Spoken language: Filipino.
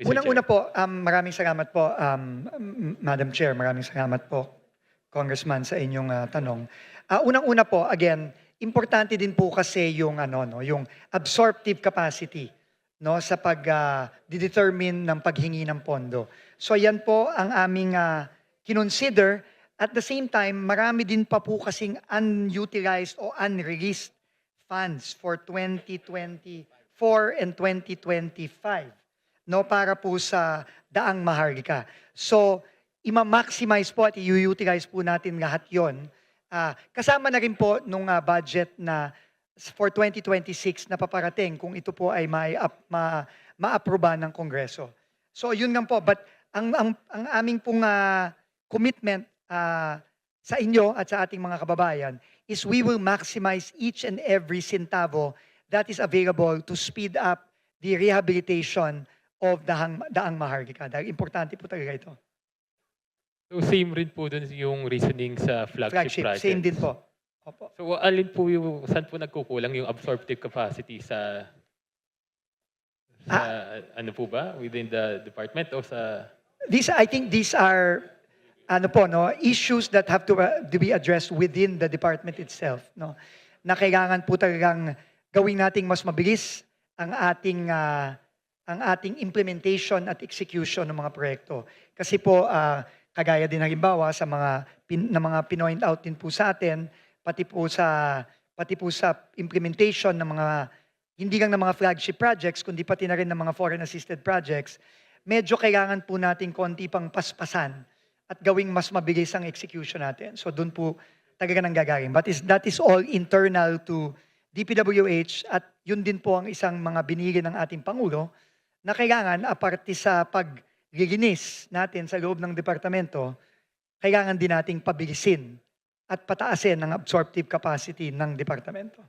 Unang-una po, um, maraming salamat po, um, Madam Chair, maraming salamat po, Congressman, sa inyong ah, tanong. Ah, unang-una po, again, importante din po kasi yung, ano, no, yung absorptive capacity no, sa pag-determine ng paghingi ng pondo. So yan po ang aming ah, kinonsider. At the same time, marami din pa po kasing unutilized o unreleased funds for 2024 and 2025 no para po sa Daang Maharlika. So, ima-maximize po at i-utilize po natin lahat 'yon. Ah, kasama na rin po nung ah, budget na for 2026 na paparating kung ito po ay may ma, maaproba ng Kongreso. So, yun lang po. But ang, ang, ang aming pong ah, commitment ah, sa inyo at sa ating mga kababayan is we will maximize each and every centavo that is available to speed up the rehabilitation of Daang, Daang Maharlika. Dahil importante po talaga ito. So same rin po dun yung reasoning sa flagship, Flagship, project. same din po. Opo. So alin po yung, saan po nagkukulang yung absorptive capacity sa, sa ano po ba, within the department o sa, These, I think these are ano po, no, issues that have to, uh, to be addressed within the department itself. No? Na kailangan po talagang gawin nating mas mabilis ang ating, ah, ang ating implementation at execution ng mga proyekto. Kasi po, ah, kagaya din halimbawa sa mga, pin, na mga pinoint out din po sa atin, pati po sa, pati po sa implementation ng mga, hindi lang ng mga flagship projects, kundi pati na rin ng mga foreign assisted projects, medyo kailangan po natin konti pang paspasan at gawing mas mabilis ang execution natin. So doon po talaga nang gagawin. But is, that is all internal to DPWH at yun din po ang isang mga binili ng ating Pangulo na kailangan aparte sa paglilinis natin sa loob ng departamento, kailangan din nating pabilisin at pataasin ang absorptive capacity ng departamento.